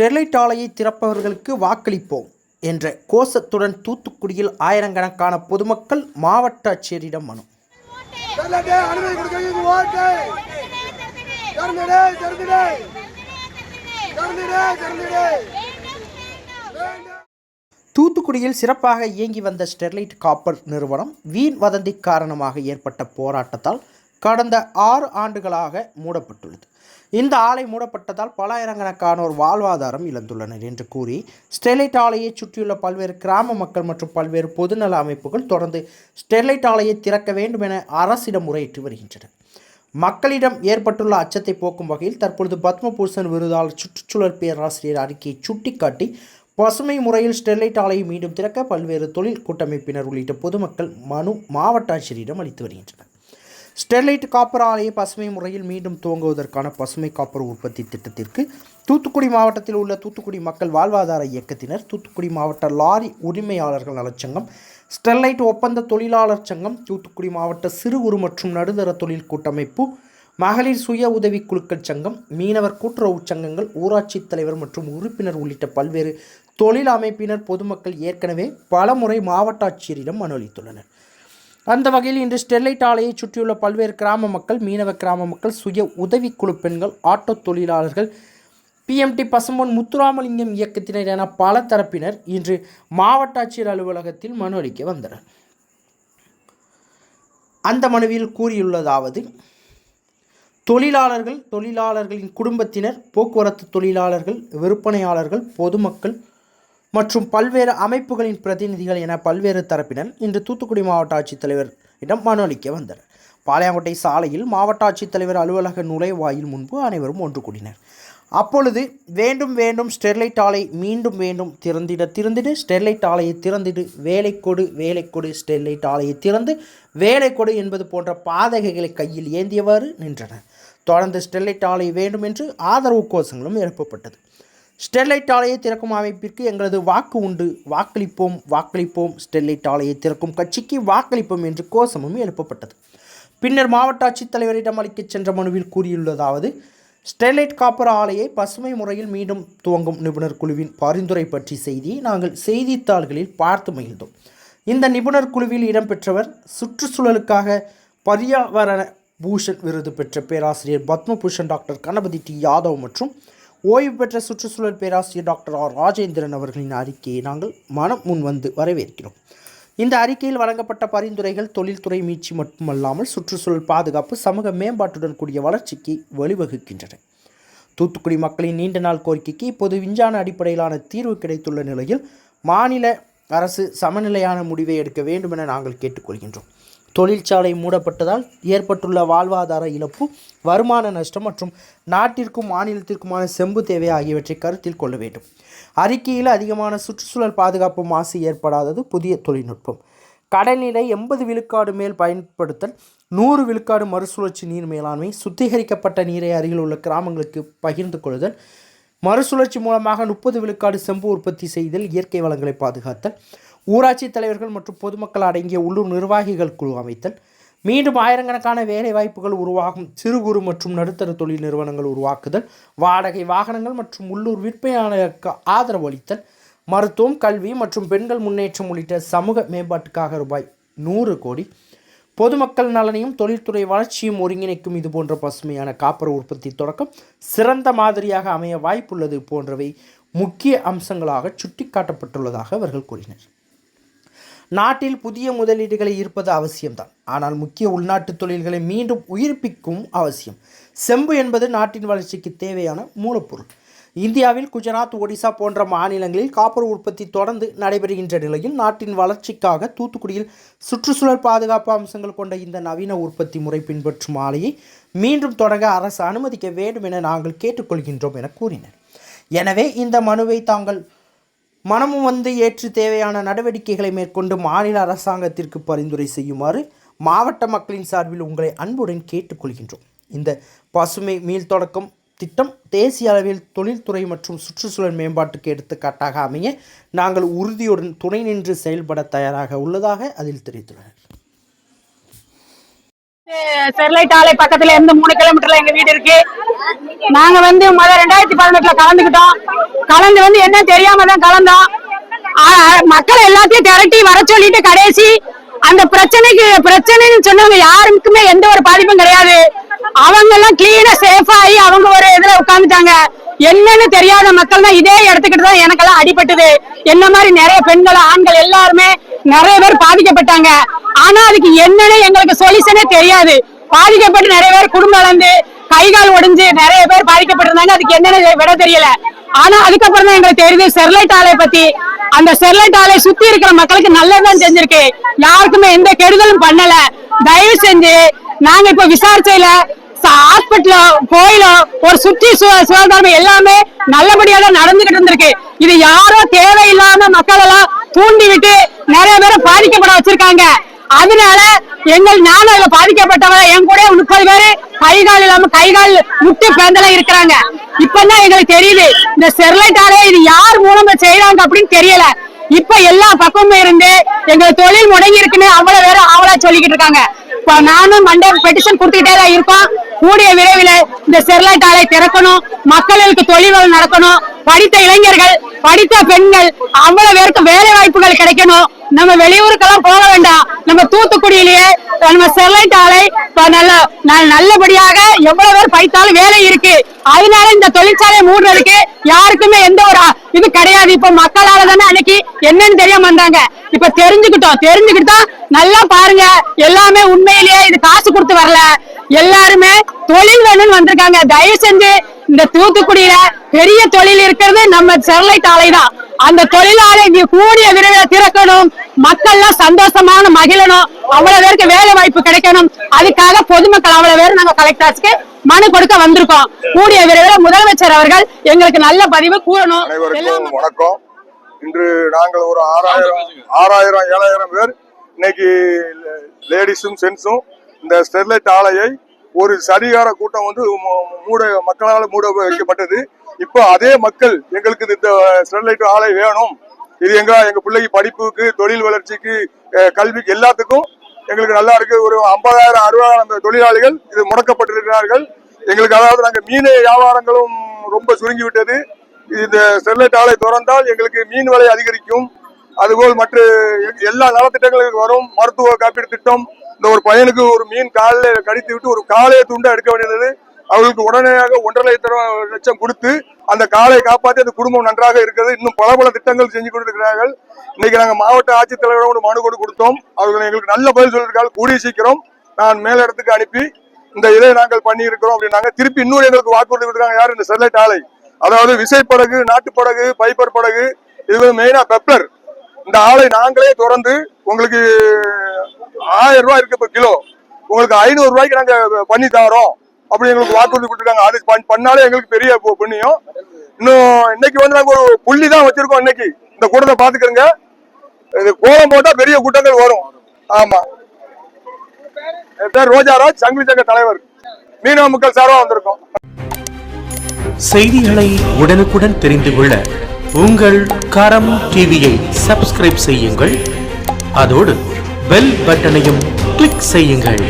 Sterlite ஆலையை திறப்பவர்களுக்கு வாக்களிப்போம் என்ற கோஷத்துடன் தூத்துக்குடியில் ஆயிரக்கணக்கான பொதுமக்கள் மாவட்ட ஆட்சியரிடம் மனு. தூத்துக்குடியில் சிறப்பாக இயங்கி வந்த ஸ்டெர்லைட் காப்பர் நிறுவனம் வீண் வதந்தி காரணமாக ஏற்பட்ட போராட்டத்தால் கடந்த ஆறு ஆண்டுகளாக மூடப்பட்டுள்ளது. இந்த ஆலை மூடப்பட்டதால் பலாயிரக்கணக்கானோர் வாழ்வாதாரம் இழந்துள்ளனர் என்று கூறி ஸ்டெர்லைட் ஆலையை சுற்றியுள்ள பல்வேறு கிராம மக்கள் மற்றும் பல்வேறு பொதுநல அமைப்புகள் தொடர்ந்து ஸ்டெர்லைட் ஆலையை திறக்க வேண்டும் என அரசிடம் முறையிட்டு வருகின்றனர். மக்களிடம் ஏற்பட்டுள்ள அச்சத்தை போக்கும் வகையில் தற்பொழுது பத்மபூஷன் விருதாளர் சுற்றுச்சூழல் பேராசிரியர் அறிக்கையை சுட்டிக்காட்டி பசுமை முறையில் ஸ்டெர்லைட் ஆலையை மீண்டும் திறக்க பல்வேறு தொழில் கூட்டமைப்பினர் உள்ளிட்ட பொதுமக்கள் மனு மாவட்ட ஆட்சியரிடம் அளித்து வருகின்றனர். ஸ்டெர்லைட் காப்பர் ஆலையை பசுமை முறையில் மீண்டும் துவங்குவதற்கான பசுமை காப்பர் உற்பத்தி திட்டத்திற்கு தூத்துக்குடி மாவட்டத்தில் உள்ள தூத்துக்குடி மக்கள் வாழ்வாதார இயக்கத்தினர் தூத்துக்குடி மாவட்ட லாரி உரிமையாளர்கள் நலச்சங்கம் ஸ்டெர்லைட் ஒப்பந்த தொழிலாளர் சங்கம் தூத்துக்குடி மாவட்ட சிறு குறு மற்றும் நடுத்தர தொழில் கூட்டமைப்பு மகளிர் சுய உதவி குழுக்கள் சங்கம் மீனவர் கூட்டுறவு சங்கங்கள் ஊராட்சி தலைவர் மற்றும் உறுப்பினர் உள்ளிட்ட பல்வேறு தொழில் அமைப்பினர் பொதுமக்கள் ஏற்கனவே பலமுறை மாவட்ட ஆட்சியரிடம் மனு அளித்துள்ளனர். அந்த வகையில் இன்று ஸ்டெர்லைட் ஆலையை சுற்றியுள்ள பல்வேறு கிராம மக்கள் மீனவ கிராம மக்கள் சுய உதவிக்குழு பெண்கள் ஆட்டோ தொழிலாளர்கள் பிஎம்டி பசும்பொன் முத்துராமலிங்கம் இயக்கத்தினர் என பல தரப்பினர் இன்று மாவட்ட ஆட்சியர் அலுவலகத்தில் மனு அளிக்க வந்தனர். அந்த மனுவில் கூறியுள்ளதாவது தொழிலாளர்கள் தொழிலாளர்களின் குடும்பத்தினர் போக்குவரத்து தொழிலாளர்கள் விற்பனையாளர்கள் பொதுமக்கள் மற்றும் பல்வேறு அமைப்புகளின் பிரதிநிதிகள் என பல்வேறு தரப்பினர் இன்று தூத்துக்குடி மாவட்ட ஆட்சித்தலைவரிடம் மனு அளிக்க வந்தனர். பாளையங்கோட்டை சாலையில் மாவட்ட ஆட்சித்தலைவர் அலுவலக நுழைவாயில் முன்பு அனைவரும் ஒன்று கூடினர். அப்பொழுது வேண்டும் வேண்டும் ஸ்டெர்லைட் ஆலை மீண்டும் வேண்டும் திறந்திட திறந்திடு ஸ்டெர்லைட் ஆலையை திறந்திடு வேலை கொடு வேலை கொடு ஸ்டெர்லைட் ஆலையை திறந்து வேலை கொடு என்பது போன்ற பாதகைகளை கையில் ஏந்தியவாறு நின்றனர். தொடர்ந்து ஸ்டெர்லைட் ஆலை வேண்டும் என்று ஆதரவு கோஷங்களும் எழுப்பப்பட்டது. ஸ்டெர்லைட் ஆலையை திறக்கும் அமைப்பிற்கு எங்களது வாக்கு உண்டு. வாக்களிப்போம் வாக்களிப்போம் ஸ்டெர்லைட் ஆலையை திறக்கும் கட்சிக்கு வாக்களிப்போம் என்று கோஷமும் எழுப்பப்பட்டது. பின்னர் மாவட்ட ஆட்சித்தலைவரிடம் அளிக்கச் சென்ற மனுவில் கூறியுள்ளதாவது ஸ்டெர்லைட் காப்பர் ஆலையை பசுமை முறையில் மீண்டும் துவங்கும் நிபுணர் குழுவின் பரிந்துரை பற்றி செய்தியை நாங்கள் செய்தித்தாள்களில் பார்த்து மகிழ்ந்தோம். இந்த நிபுணர் குழுவில் இடம்பெற்றவர் சுற்றுச்சூழலுக்காக பரியாவரண பூஷன் விருது பெற்ற பேராசிரியர் பத்மபூஷன் டாக்டர் கணபதி டி. யாதவ் மற்றும் ஓய்வு பெற்ற சுற்றுச்சூழல் பேராசிரியர் டாக்டர் ஆர். ராஜேந்திரன் அவர்களின் அறிக்கையை நாங்கள் மனம் முன் வந்து வரவேற்கிறோம். இந்த அறிக்கையில் வழங்கப்பட்ட பரிந்துரைகள் தொழில்துறை மீட்சி மட்டுமல்லாமல் சுற்றுச்சூழல் பாதுகாப்பு சமூக மேம்பாட்டுடன் கூடிய வளர்ச்சிக்கு வழிவகுக்கின்றன. தூத்துக்குடி மக்களின் நீண்ட நாள் கோரிக்கைக்கு இப்போது விஞ்ஞான அடிப்படையிலான தீர்வு கிடைத்துள்ள நிலையில் மாநில அரசு சமநிலையான முடிவை எடுக்க வேண்டும் என நாங்கள் கேட்டுக்கொள்கின்றோம். தொழிற்சாலை மூடப்பட்டதால் ஏற்பட்டுள்ள வாழ்வாதார இழப்பு வருமான நஷ்டம் மற்றும் நாட்டிற்கும் மாநிலத்திற்குமான செம்பு தேவை ஆகியவற்றை கருத்தில் கொள்ள வேண்டும். அறிக்கையில் அதிகமான சுற்றுச்சூழல் பாதுகாப்பு மாசு ஏற்படாதது புதிய தொழில்நுட்பம். கடல்நீரை எண்பது விழுக்காடு மேல் பயன்படுத்தல் நூறு விழுக்காடு மறுசுழற்சி நீர் மேலாண்மை சுத்திகரிக்கப்பட்ட நீரை அருகில் உள்ள கிராமங்களுக்கு பகிர்ந்து கொள்ளுதல் மறுசுழற்சி மூலமாக முப்பது விழுக்காடு செம்பு உற்பத்தி செய்தல் இயற்கை வளங்களை பாதுகாத்தல் ஊராட்சி தலைவர்கள் மற்றும் பொதுமக்கள் அடங்கிய உள்ளூர் நிர்வாகிகள் குழு அமைத்தல். மீண்டும் ஆயிரக்கணக்கான வேலைவாய்ப்புகள் உருவாகும். சிறு குறு மற்றும் நடுத்தர தொழில் நிறுவனங்கள் உருவாக்குதல். வாடகை வாகனங்கள் மற்றும் உள்ளூர் விற்பனையாளருக்கு ஆதரவு அளித்தல். மருத்துவம் கல்வி மற்றும் பெண்கள் முன்னேற்றம் உள்ளிட்ட சமூக மேம்பாட்டுக்காக ரூபாய் நூறு கோடி. பொதுமக்கள் நலனையும் தொழில்துறை வளர்ச்சியும் ஒருங்கிணைக்கும் இது போன்ற பசுமையான காப்பர் உற்பத்தி தொடக்கம். சிறந்த மாதிரியாக அமைய வாய்ப்புள்ளது போன்றவை முக்கிய அம்சங்களாக சுட்டிக்காட்டப்பட்டுள்ளதாக அவர்கள் கூறினர். நாட்டில் புதிய முதலீடுகளை ஈர்ப்பது அவசியம்தான். ஆனால் முக்கிய உள்நாட்டு தொழில்களை மீண்டும் உயிர்ப்பிக்கும் அவசியம். செம்பு என்பது நாட்டின் வளர்ச்சிக்கு தேவையான மூலப்பொருள். இந்தியாவில் குஜராத் ஒடிசா போன்ற மாநிலங்களில் காப்பர் உற்பத்தி தொடர்ந்து நடைபெறுகின்ற நிலையில் நாட்டின் வளர்ச்சிக்காக தூத்துக்குடியில் சுற்றுச்சூழல் பாதுகாப்பு அம்சங்கள் கொண்ட இந்த நவீன உற்பத்தி முறை பின்பற்றும் ஆலையை மீண்டும் தொடங்க அரசு அனுமதிக்க வேண்டும் என நாங்கள் கேட்டுக்கொள்கின்றோம் என கூறினர். எனவே இந்த மனுவை தாங்கள் மனமும் வந்து ஏற்று தேவையான நடவடிக்கைகளை மேற்கொண்டு மாநில அரசாங்கத்திற்கு பரிந்துரை செய்யுமாறு மாவட்ட மக்களின் சார்பில் உங்களை அன்புடன் கேட்டுக்கொள்கின்றோம். இந்த பசுமை மீள் தொடக்கம் திட்டம் தேசிய அளவில் தொழில்துறை மற்றும் சுற்றுச்சூழல் மேம்பாட்டுக்கு எடுத்துக்காட்டாக அமைய நாங்கள் உறுதியுடன் துணை நின்று செயல்பட தயாராக உள்ளதாக அதில் தெரிவித்துள்ளனர். ஸ்டெர்லைட் ஆலை பக்கத்துல இருந்து மூணு கிலோமீட்டர்ல எங்க வீடு இருக்கு. நாங்க வந்து முதல் ரெண்டாயிரத்தி பதினெட்டுல கலந்துக்கிட்டோம். கலந்து வந்து என்ன தெரியாம தான் கலந்தோம். ஆ, மக்களை எல்லாத்தையும் திரட்டி வர சொல்லிட்டு கடைசி அந்த பிரச்சனைக்கு பிரச்சனைன்னு சொன்னவங்க யாருக்குமே எந்த ஒரு பாதிப்பும் கிடையாது. அவங்க எல்லாம் கிளீனா சேஃபா ஆகி அவங்க ஒரு இதுல உட்காந்துட்டாங்க என்னன்னு தெரியாத மக்கள் தான் இதே இடத்துக்கிட்டு தான் எனக்கெல்லாம் அடிபட்டது. என்ன மாதிரி நிறைய பெண்கள் ஆண்கள் எல்லாருமே நிறைய பேர் பாதிக்கப்பட்டாங்க. ஆனா அதுக்கு என்னன்னு எங்களுக்கு சொல்யூஷனே தெரியாது. பாதிக்கப்பட்டு நிறைய பேர் குடும்பம் இழந்து கை கால் ஒடிஞ்சு நிறைய பேர் பாதிக்கப்பட்டிருந்தாங்க. அதுக்கு என்னன்னு விட தெரியல. ஆனா அதுக்கப்புறம் தான் எங்களுக்கு தெரியுது ஸ்டெர்லைட் ஆலை பத்தி. அந்த ஸ்டெர்லைட் ஆலை சுத்தி இருக்கிற மக்களுக்கு நல்லதுதான் செஞ்சிருக்கு யாருக்குமே எந்த கெடுதலும் பண்ணல. தயவு செஞ்சு நாங்க இப்ப விசாரிச்சையில ஹாஸ்பிட்டலோ கோயிலோ ஒரு சுற்றி சுகாதாரம் எல்லாமே நல்லபடியா நடந்துகிட்டு இருந்திருக்கு. இது யாரோ தேவையில்லாம மக்கள் எல்லாம் தூண்டி விட்டு நிறைய பேரை பாதிக்கப்பட வச்சிருக்காங்க. அதனால எங்கள் நானும் அதுல பாதிக்கப்பட்டவங்க என் கூட முப்பது பேரு கை கால் இல்லாம கை கால் முட்டு பேந்தெல்லாம் இருக்கிறாங்க. இப்பதான் எங்களுக்கு தெரியுது இந்த ஸ்டெர்லைட் இது யார் மூலமா செய்யறாங்க அப்படின்னு தெரியல. இப்ப எல்லா பக்கமும் இருந்து எங்க தொழில் முடங்கி இருக்குன்னு அவ்வளவு பேரும் அவளா சொல்லிக்கிட்டு இருக்காங்க. நானும் மண்டே பெட்டிஷன் கொடுத்துக்கிட்டே தான் இருக்கோம். கூடிய விரைவில் இந்த ஸ்டெர்லைட் ஆலை திறக்கணும். மக்களுக்கு தொழில்கள் நடக்கணும். படித்த இளைஞர்கள் படித்த பெண்கள் அவ்வளவு பேருக்கு வேலை வாய்ப்புகள் கிடைக்கணும். நம்ம வெளியூருக்கெல்லாம் போக வேண்டாம். நம்ம தூத்துக்குடியிலேயே நம்ம ஸ்டெர்லைட் ஆலை நல்ல ந- நல்லபடியாக எவ்வளவு பேர் பைத்தாலும் வேலை இருக்கு. அதனால இந்த தொழிற்சாலையை மூடுறதுக்கு யாருக்குமே எந்த ஒரு இது கிடையாது. இப்ப மக்களால தானே அன்னைக்கு என்னன்னு தெரியாம வந்தாங்க இப்ப தெரிஞ்சுக்கிட்டோம். தெரிஞ்சுக்கிட்டா நல்லா பாருங்க. எல்லாமே உண்மையிலேயே இது காசு கொடுத்து வரல. எல்லாருமே தொழில் வேணும்னு வந்திருக்காங்க. தயவு செஞ்சு இந்த தூத்துக்குடியில பெரிய தொழில் இருக்கிறது நம்ம ஸ்டெர்லைட் ஆலை தான் அந்த தொழிலாளை இங்க கூடிய விரைவில் திறக்கணும். மக்கள்லாம் சந்தோஷமான மகிழணும். அவ்வளவு பேருக்கு வேலை வாய்ப்பு கிடைக்கணும். அதுக்காக பொதுமக்கள் அவ்வளவு பேர் நாங்க கலெக்டர்ஸ்க்கு மனு கொடுக்க வந்திருக்கோம். கூடிய விரைவில் முதலமைச்சர் அவர்கள் எங்களுக்கு நல்ல பதிவு கூறணும். வணக்கம். இன்று நாங்கள் ஒரு ஆறாயிரம் ஆறாயிரம் ஏழாயிரம் பேர் இன்னைக்கு லேடிஸும் ஜென்ஸும் இந்த ஸ்டெர்லைட் ஆலையை ஒரு சரிகார கூட்டம் வந்து மூட மக்களால் மூட வைக்கப்பட்டது. இப்போ அதே மக்கள் எங்களுக்கு இந்த ஸ்டெர்லைட் ஆலை வேணும். இது எங்க எங்க பிள்ளைக்கு படிப்புக்கு தொழில் வளர்ச்சிக்கு கல்விக்கு எல்லாத்துக்கும் எங்களுக்கு நல்லா இருக்கு. ஒரு ஐம்பதாயிரம் அறுபதாயிரம் தொழிலாளிகள் இது முடக்கப்பட்டிருக்கிறார்கள். எங்களுக்கு அதாவது நாங்கள் மீன் வியாபாரங்களும் ரொம்ப சுருங்கி விட்டது இந்த ஸ்டெர்லைட் ஆலை திறந்தால் எங்களுக்கு மீன் விலை அதிகரிக்கும். அதுபோல் மற்ற எல்லா நலத்திட்டங்களுக்கு வரும். மருத்துவ காப்பீடு திட்டம். இந்த ஒரு பையனுக்கு ஒரு மீன் காலில் கடித்து விட்டு ஒரு காலையை துண்டை எடுக்க வேண்டியது. அவர்களுக்கு உடனடியாக ஒன்றரை லட்சம் லட்சம் கொடுத்து அந்த காலை காப்பாற்றி அந்த குடும்பம் நன்றாக இருக்கிறது. இன்னும் பல பல திட்டங்கள் செஞ்சு கொண்டிருக்கிறார்கள். இன்னைக்கு நாங்கள் மாவட்ட ஆட்சித்தலைவரோடு மனு கொடு கொடுத்தோம். அவர்கள் எங்களுக்கு நல்ல பதில் சொல்லியிருக்காங்க கூடிய சீக்கிரம் நான் மேலிடத்துக்கு அனுப்பி இந்த இதை நாங்கள் பண்ணியிருக்கிறோம் அப்படின்னாங்க. திருப்பி இன்னொரு எங்களுக்கு வாக்குறுதி கொடுக்குறாங்க. யார்? இந்த ஸ்டெர்லைட் ஆலை அதாவது விசைப்படகு நாட்டுப்படகு பைப்பர் படகு இது மெயினாக மெயினா பெப்பர் இந்த ஆலை நாங்களே திறந்து உங்களுக்கு ஆயிரம் ரூபாய் இருக்கு இப்போ கிலோ. உங்களுக்கு ஐநூறு ரூபாய்க்கு நாங்க பண்ணி தரோம். அப்படி எங்களுக்கு வாக்குறுதி கொடுத்துருக்காங்க அது பாயிண்ட் பண்ணாலே எங்களுக்கு பெரிய புண்ணியம். இன்னும் இன்னைக்கு வந்து நாங்கள் ஒரு புள்ளி தான் வச்சிருக்கோம் இன்னைக்கு. இந்த கூட்டத்தை பாத்துக்கிறோங்க இது கோலம் போட்டா பெரிய கூட்டங்கள் வரும். ஆமா. என் பேர் ரோஜாராஜ் சங்கிலி சங்க தலைவர். மீனவ மக்கள் சார்பாக வந்திருக்கோம். செய்திகளை உடனுக்குடன் தெரிந்து கொள்ள உங்கள் கரம் டிவியை சப்ஸ்கிரைப் செய்யுங்கள். அதோடு பெல் பட்டனையும் கிளிக் செய்யுங்கள்.